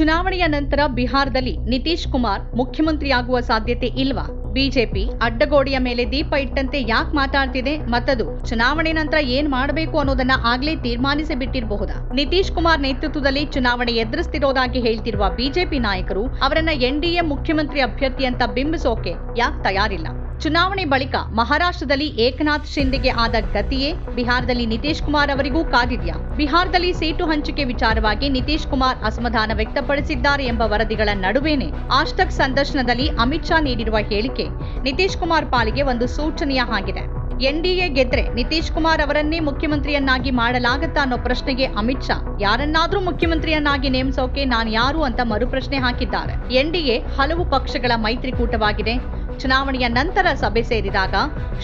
ಚುನಾವಣೆಯ ನಂತರ ಬಿಹಾರದಲ್ಲಿ ನಿತೀಶ್ ಕುಮಾರ್ ಮುಖ್ಯಮಂತ್ರಿಯಾಗುವ ಸಾಧ್ಯತೆ ಇಲ್ವಾ? ಬಿಜೆಪಿ ಅಡ್ಡಗೋಡೆಯ ಮೇಲೆ ದೀಪ ಇಟ್ಟಂತೆ ಯಾಕೆ ಮಾತಾಡ್ತಿದೆ? ಮತ್ತದು, ಚುನಾವಣೆ ನಂತರ ಏನ್ ಮಾಡಬೇಕು ಅನ್ನೋದನ್ನ ಆಗ್ಲೇ ತೀರ್ಮಾನಿಸಿ ಬಿಟ್ಟಿರಬಹುದಾ ನಿತೀಶ್ ಕುಮಾರ್ ನೇತೃತ್ವದಲ್ಲಿ ಚುನಾವಣೆ ಎದುರಿಸ್ತಿರೋದಾಗಿ ಹೇಳ್ತಿರುವ ಬಿಜೆಪಿ ನಾಯಕರು ಅವರನ್ನ ಎನ್ಡಿಎ ಮುಖ್ಯಮಂತ್ರಿ ಅಭ್ಯರ್ಥಿ ಅಂತ ಬಿಂಬಿಸೋಕೆ ಯಾಕೆ ತಯಾರಿಲ್ಲ? ಚುನಾವಣೆ ಬಳಿಕ ಮಹಾರಾಷ್ಟ್ರದಲ್ಲಿ ಏಕನಾಥ್ ಶಿಂದೆಗೆ ಆದ ಗತಿಯೇ ಬಿಹಾರದಲ್ಲಿ ನಿತೀಶ್ ಕುಮಾರ್ ಅವರಿಗೂ ಕಾದಿದ್ಯಾ? ಬಿಹಾರದಲ್ಲಿ ಸೀಟು ಹಂಚಿಕೆ ವಿಚಾರವಾಗಿ ನಿತೀಶ್ ಕುಮಾರ್ ಅಸಮಾಧಾನ ವ್ಯಕ್ತಪಡಿಸಿದ್ದಾರೆ ಎಂಬ ವರದಿಗಳ ನಡುವೆನೇ ಆಷ್ಟಕ್ ಸಂದರ್ಶನದಲ್ಲಿ ಅಮಿತ್ ಶಾ ನೀಡಿರುವ ಹೇಳಿಕೆ ನಿತೀಶ್ ಕುಮಾರ್ ಪಾಲಿಗೆ ಒಂದು ಸೂಚನೆಯ ಆಗಿದೆ. ಎನ್ಡಿಎ ಗೆದ್ರೆ ನಿತೀಶ್ ಕುಮಾರ್ ಅವರನ್ನೇ ಮುಖ್ಯಮಂತ್ರಿಯನ್ನಾಗಿ ಮಾಡಲಾಗತ್ತಾ ಅನ್ನೋ ಪ್ರಶ್ನೆಗೆ ಅಮಿತ್ ಶಾ, ಯಾರನ್ನಾದ್ರೂ ಮುಖ್ಯಮಂತ್ರಿಯನ್ನಾಗಿ ನೇಮಿಸೋಕೆ ನಾನು ಯಾರು ಅಂತ ಮರುಪ್ರಶ್ನೆ ಹಾಕಿದ್ದಾರೆ. ಎನ್ಡಿಎ ಹಲವು ಪಕ್ಷಗಳ ಮೈತ್ರಿಕೂಟವಾಗಿದೆ. ಚುನಾವಣೆಯ ನಂತರ ಸಭೆ ಸೇರಿದಾಗ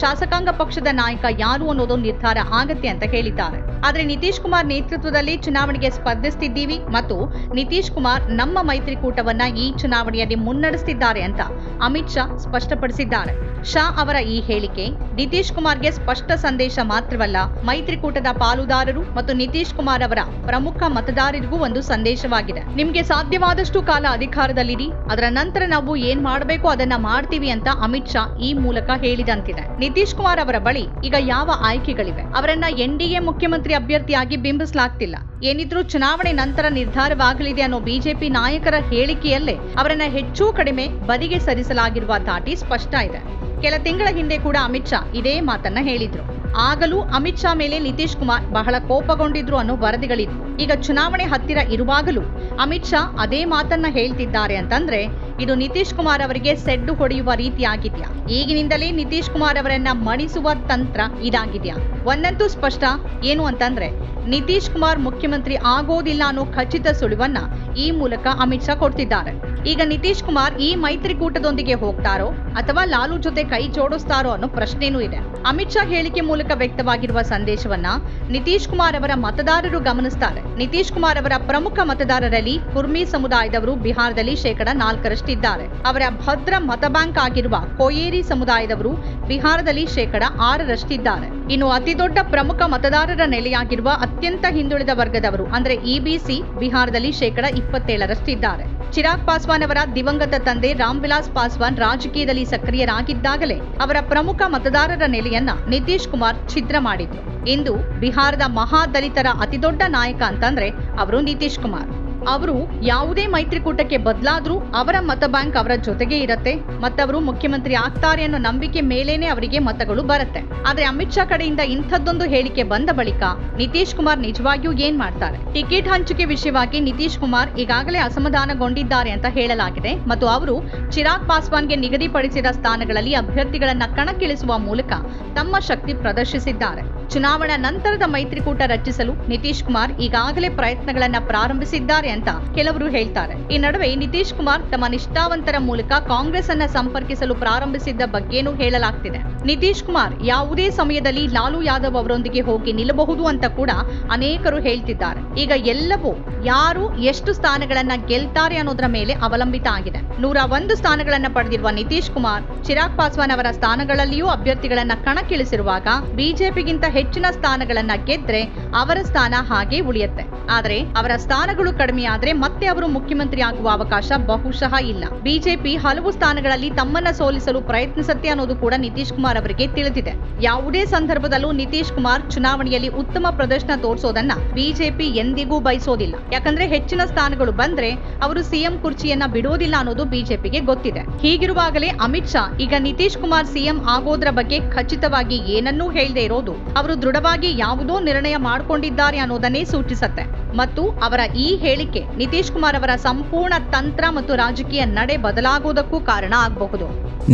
ಶಾಸಕಾಂಗ ಪಕ್ಷದ ನಾಯಕ ಯಾರು ಅನ್ನೋದು ನಿರ್ಧಾರ ಆಗತ್ತೆ ಅಂತ ಹೇಳಿದ್ದಾರೆ. ಆದರೆ ನಿತೀಶ್ ಕುಮಾರ್ ನೇತೃತ್ವದಲ್ಲಿ ಚುನಾವಣೆಗೆ ಸ್ಪರ್ಧಿಸುತ್ತಿದ್ದೀವಿ ಮತ್ತು ನಿತೀಶ್ ಕುಮಾರ್ ನಮ್ಮ ಮೈತ್ರಿಕೂಟವನ್ನ ಈ ಚುನಾವಣೆಯಲ್ಲಿ ಮುನ್ನಡೆಸುತ್ತಿದ್ದಾರೆ ಅಂತ ಅಮಿತ್ ಶಾ ಸ್ಪಷ್ಟಪಡಿಸಿದ್ದಾರೆ. ಶಾ ಅವರ ಈ ಹೇಳಿಕೆ ನಿತೀಶ್ ಕುಮಾರ್ಗೆ ಸ್ಪಷ್ಟ ಸಂದೇಶ ಮಾತ್ರವಲ್ಲ, ಮೈತ್ರಿಕೂಟದ ಪಾಲುದಾರರು ಮತ್ತು ನಿತೀಶ್ ಕುಮಾರ್ ಅವರ ಪ್ರಮುಖ ಮತದಾರರಿಗೂ ಒಂದು ಸಂದೇಶವಾಗಿದೆ. ನಿಮ್ಗೆ ಸಾಧ್ಯವಾದಷ್ಟು ಕಾಲ ಅಧಿಕಾರದಲ್ಲಿರಿ, ಅದರ ನಂತರ ನಾವು ಏನ್ ಮಾಡಬೇಕು ಅದನ್ನ ಮಾಡ್ತೀವಿ ಅಂತ ಅಮಿತ್ ಶಾ ಈ ಮೂಲಕ ಹೇಳಿದಂತಿದೆ. ನಿತೀಶ್ ಕುಮಾರ್ ಅವರ ಬಳಿ ಈಗ ಯಾವ ಆಯ್ಕೆಗಳಿವೆ? ಅವರನ್ನ ಎನ್ಡಿಎ ಮುಖ್ಯಮಂತ್ರಿ ಅಭ್ಯರ್ಥಿಯಾಗಿ ಬಿಂಬಿಸಲಾಗ್ತಿಲ್ಲ. ಏನಿದ್ರೂ ಚುನಾವಣೆ ನಂತರ ನಿರ್ಧಾರವಾಗಲಿದೆ ಅನ್ನೋ ಬಿಜೆಪಿ ನಾಯಕರ ಹೇಳಿಕೆಯಲ್ಲೇ ಅವರನ್ನ ಹೆಚ್ಚು ಕಡಿಮೆ ಬದಿಗೆ ಸರಿಸಲಾಗಿರುವ ದಾಟಿ ಸ್ಪಷ್ಟ ಇದೆ. ಕೆಲ ತಿಂಗಳ ಹಿಂದೆ ಕೂಡ ಅಮಿತ್ ಶಾ ಇದೇ ಮಾತನ್ನ ಹೇಳಿದ್ರು. ಆಗಲೂ ಅಮಿತ್ ಶಾ ಮೇಲೆ ನಿತೀಶ್ ಕುಮಾರ್ ಬಹಳ ಕೋಪಗೊಂಡಿದ್ರು ಅನ್ನೋ ವರದಿಗಳಿದ್ವು. ಈಗ ಚುನಾವಣೆ ಹತ್ತಿರ ಇರುವಾಗಲೂ ಅಮಿತ್ ಶಾ ಅದೇ ಮಾತನ್ನ ಹೇಳ್ತಿದ್ದಾರೆ ಅಂತಂದ್ರೆ, ಇದು ನಿತೀಶ್ ಕುಮಾರ್ ಅವರಿಗೆ ಸೆಡ್ಡು ಹೊಡೆಯುವ ರೀತಿಯಾಗಿದ್ಯಾ? ಈಗಿನಿಂದಲೇ ನಿತೀಶ್ ಕುಮಾರ್ ಅವರನ್ನ ಮಣಿಸುವ ತಂತ್ರ ಇದಾಗಿದ್ಯಾ? ಒಂದಂತೂ ಸ್ಪಷ್ಟ, ಏನು ಅಂತಂದ್ರೆ, ನಿತೀಶ್ ಕುಮಾರ್ ಮುಖ್ಯಮಂತ್ರಿ ಆಗೋದಿಲ್ಲ ಅನ್ನೋ ಖಚಿತ ಸುಳಿವನ್ನ ಈ ಮೂಲಕ ಅಮಿತ್ ಶಾ ಕೊಡ್ತಿದ್ದಾರೆ. ಈಗ ನಿತೀಶ್ ಕುಮಾರ್ ಈ ಮೈತ್ರಿಕೂಟದೊಂದಿಗೆ ಹೋಗ್ತಾರೋ ಅಥವಾ ಲಾಲು ಜೊತೆ ಕೈ ಜೋಡಿಸ್ತಾರೋ ಅನ್ನೋ ಪ್ರಶ್ನೆನೂ ಇದೆ. ಅಮಿತ್ ಶಾ ಹೇಳಿಕೆ ಮೂಲಕ ವ್ಯಕ್ತವಾಗಿರುವ ಸಂದೇಶವನ್ನ ನಿತೀಶ್ ಕುಮಾರ್ ಅವರ ಮತದಾರರು ಗಮನಿಸ್ತಾರೆ. ನಿತೀಶ್ ಕುಮಾರ್ ಅವರ ಪ್ರಮುಖ ಮತದಾರರಲ್ಲಿ ಕುರ್ಮಿ ಸಮುದಾಯದವರು ಬಿಹಾರದಲ್ಲಿ ಶೇಕಡ ನಾಲ್ಕರಷ್ಟಿದ್ದಾರೆ. ಅವರ ಭದ್ರ ಮತ ಬ್ಯಾಂಕ್ ಆಗಿರುವ ಕೊಯೇರಿ ಸಮುದಾಯದವರು ಬಿಹಾರದಲ್ಲಿ ಶೇಕಡ ಆರರಷ್ಟಿದ್ದಾರೆ. ಇನ್ನು ಅತಿದೊಡ್ಡ ಪ್ರಮುಖ ಮತದಾರರ ನೆಲೆಯಾಗಿರುವ ಅತ್ಯಂತ ಹಿಂದುಳಿದ ವರ್ಗದವರು ಅಂದ್ರೆ ಇಬಿಸಿ ಬಿಹಾರದಲ್ಲಿ ಶೇಕಡ ಇಪ್ಪತ್ತೇಳರಷ್ಟಿದ್ದಾರೆ. ಚಿರಾಗ್ ಪಾಸ್ವಾನ್ ಅವರ ದಿವಂಗತ ತಂದೆ ರಾಮ್ ವಿಲಾಸ್ ಪಾಸ್ವಾನ್ ರಾಜಕೀಯದಲ್ಲಿ ಸಕ್ರಿಯರಾಗಿದ್ದಾಗಲೇ ಅವರ ಪ್ರಮುಖ ಮತದಾರರ ನೆಲೆಯನ್ನ ನಿತೀಶ್ ಕುಮಾರ್ ಛಿದ್ರ ಮಾಡಿದ್ರು. ಇಂದು ಬಿಹಾರದ ಮಹಾದಲಿತರ ಅತಿದೊಡ್ಡ ನಾಯಕ ಅಂತಂದ್ರೆ ಅವರು ನಿತೀಶ್ ಕುಮಾರ್. ಅವರು ಯಾವುದೇ ಮೈತ್ರಿಕೂಟಕ್ಕೆ ಬದಲಾದ್ರೂ ಅವರ ಮತ ಬ್ಯಾಂಕ್ ಅವರ ಜೊತೆಗೆ ಇರತ್ತೆ. ಮತ್ತವರು ಮುಖ್ಯಮಂತ್ರಿ ಆಗ್ತಾರೆ ಅನ್ನೋ ನಂಬಿಕೆ ಮೇಲೇನೆ ಅವರಿಗೆ ಮತಗಳು ಬರುತ್ತೆ. ಆದ್ರೆ ಅಮಿತ್ ಶಾ ಕಡೆಯಿಂದ ಇಂಥದ್ದೊಂದು ಹೇಳಿಕೆ ಬಂದ ಬಳಿಕ ನಿತೀಶ್ ಕುಮಾರ್ ನಿಜವಾಗಿಯೂ ಏನ್ ಮಾಡ್ತಾರೆ? ಟಿಕೆಟ್ ಹಂಚಿಕೆ ವಿಷಯವಾಗಿ ನಿತೀಶ್ ಕುಮಾರ್ ಈಗಾಗಲೇ ಅಸಮಾಧಾನಗೊಂಡಿದ್ದಾರೆ ಅಂತ ಹೇಳಲಾಗಿದೆ. ಮತ್ತು ಅವರು ಚಿರಾಗ್ ಪಾಸ್ವಾನ್ಗೆ ನಿಗದಿಪಡಿಸಿದ ಸ್ಥಾನಗಳಲ್ಲಿ ಅಭ್ಯರ್ಥಿಗಳನ್ನ ಕಣಕ್ಕಿಳಿಸುವ ಮೂಲಕ ತಮ್ಮ ಶಕ್ತಿ ಪ್ರದರ್ಶಿಸಿದ್ದಾರೆ. ಚುನಾವಣಾ ನಂತರದ ಮೈತ್ರಿಕೂಟ ರಚಿಸಲು ನಿತೀಶ್ ಕುಮಾರ್ ಈಗಾಗಲೇ ಪ್ರಯತ್ನಗಳನ್ನ ಪ್ರಾರಂಭಿಸಿದ್ದಾರೆ ಅಂತ ಕೆಲವರು ಹೇಳ್ತಾರೆ. ಈ ನಡುವೆ ನಿತೀಶ್ ಕುಮಾರ್ ತಮ್ಮ ನಿಷ್ಠಾವಂತರ ಮೂಲಕ ಕಾಂಗ್ರೆಸ್ ಅನ್ನ ಸಂಪರ್ಕಿಸಲು ಪ್ರಾರಂಭಿಸಿದ್ದ ಬಗ್ಗೆನೂ ಹೇಳಲಾಗ್ತಿದೆ. ನಿತೀಶ್ ಕುಮಾರ್ ಯಾವುದೇ ಸಮಯದಲ್ಲಿ ಲಾಲು ಯಾದವ್ ಅವರೊಂದಿಗೆ ಹೋಗಿ ನಿಲ್ಲಬಹುದು ಅಂತ ಕೂಡ ಅನೇಕರು ಹೇಳ್ತಿದ್ದಾರೆ. ಈಗ ಎಲ್ಲವೂ ಯಾರು ಎಷ್ಟು ಸ್ಥಾನಗಳನ್ನ ಗೆಲ್ತಾರೆ ಅನ್ನೋದರ ಮೇಲೆ ಅವಲಂಬಿತ ಆಗಿದೆ. ನೂರ ಒಂದು ಸ್ಥಾನಗಳನ್ನ ಪಡೆದಿರುವ ನಿತೀಶ್ ಕುಮಾರ್ ಚಿರಾಗ್ ಪಾಸ್ವಾನ್ ಅವರ ಸ್ಥಾನಗಳಲ್ಲಿಯೂ ಅಭ್ಯರ್ಥಿಗಳನ್ನ ಕಣಕ್ಕಿಳಿಸಿರುವಾಗ ಬಿಜೆಪಿಗಿಂತ ಹೆಚ್ಚಿನ ಸ್ಥಾನಗಳನ್ನ ಗೆದ್ರೆ ಅವರ ಸ್ಥಾನ ಹಾಗೆ ಉಳಿಯುತ್ತೆ. ಆದ್ರೆ ಅವರ ಸ್ಥಾನಗಳು ಕಡಿಮೆಯಾದ್ರೆ ಮತ್ತೆ ಅವರು ಮುಖ್ಯಮಂತ್ರಿ ಆಗುವ ಅವಕಾಶ ಬಹುಶಃ ಇಲ್ಲ. ಬಿಜೆಪಿ ಹಲವು ಸ್ಥಾನಗಳಲ್ಲಿ ತಮ್ಮನ್ನ ಸೋಲಿಸಲು ಪ್ರಯತ್ನಿಸುತ್ತೆ ಅನ್ನೋದು ಕೂಡ ನಿತೀಶ್ ಕುಮಾರ್ ಅವರಿಗೆ ತಿಳಿದಿದೆ. ಯಾವುದೇ ಸಂದರ್ಭದಲ್ಲೂ ನಿತೀಶ್ ಕುಮಾರ್ ಚುನಾವಣೆಯಲ್ಲಿ ಉತ್ತಮ ಪ್ರದರ್ಶನ ತೋರಿಸೋದನ್ನ ಬಿಜೆಪಿ ಎಂದಿಗೂ ಬಯಸೋದಿಲ್ಲ. ಯಾಕಂದ್ರೆ ಹೆಚ್ಚಿನ ಸ್ಥಾನಗಳು ಬಂದ್ರೆ ಅವರು ಸಿಎಂ ಕುರ್ಚಿಯನ್ನ ಬಿಡೋದಿಲ್ಲ ಅನ್ನೋದು ಬಿಜೆಪಿಗೆ ಗೊತ್ತಿದೆ. ಹೀಗಿರುವಾಗಲೇ ಅಮಿತ್ ಶಾ ಈಗ ನಿತೀಶ್ ಕುಮಾರ್ ಸಿಎಂ ಆಗೋದ್ರ ಬಗ್ಗೆ ಖಚಿತವಾಗಿ ಏನನ್ನೂ ಹೇಳದೆ ಇರೋದು ಅವರು ದೃಢವಾಗಿ ಯಾವುದೋ ನಿರ್ಣಯ ಮಾಡಿಕೊಂಡಿದ್ದಾರೆ ಅನ್ನೋದನ್ನೇ ಸೂಚಿಸುತ್ತೆ. ಮತ್ತು ಅವರ ಈ ಹೇಳಿಕೆ ನಿತೀಶ್ ಕುಮಾರ್ ಅವರ ಸಂಪೂರ್ಣ ತಂತ್ರ ಮತ್ತು ರಾಜಕೀಯ ನಡೆ ಬದಲಾಗುವುದಕ್ಕೂ ಕಾರಣ ಆಗಬಹುದು.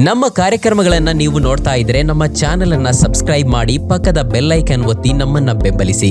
ನಮ್ಮ ಕಾರ್ಯಕ್ರಮಗಳನ್ನ ನೀವು ನೋಡ್ತಾ ಇದ್ರೆ ನಮ್ಮ ಚಾನೆಲ್ ಅನ್ನ ಸಬ್ಸ್ಕ್ರೈಬ್ ಮಾಡಿ ಪಕ್ಕದ ಬೆಲ್ಲೈಕನ್ ಒತ್ತಿ ನಮ್ಮನ್ನ ಬೆಂಬಲಿಸಿ.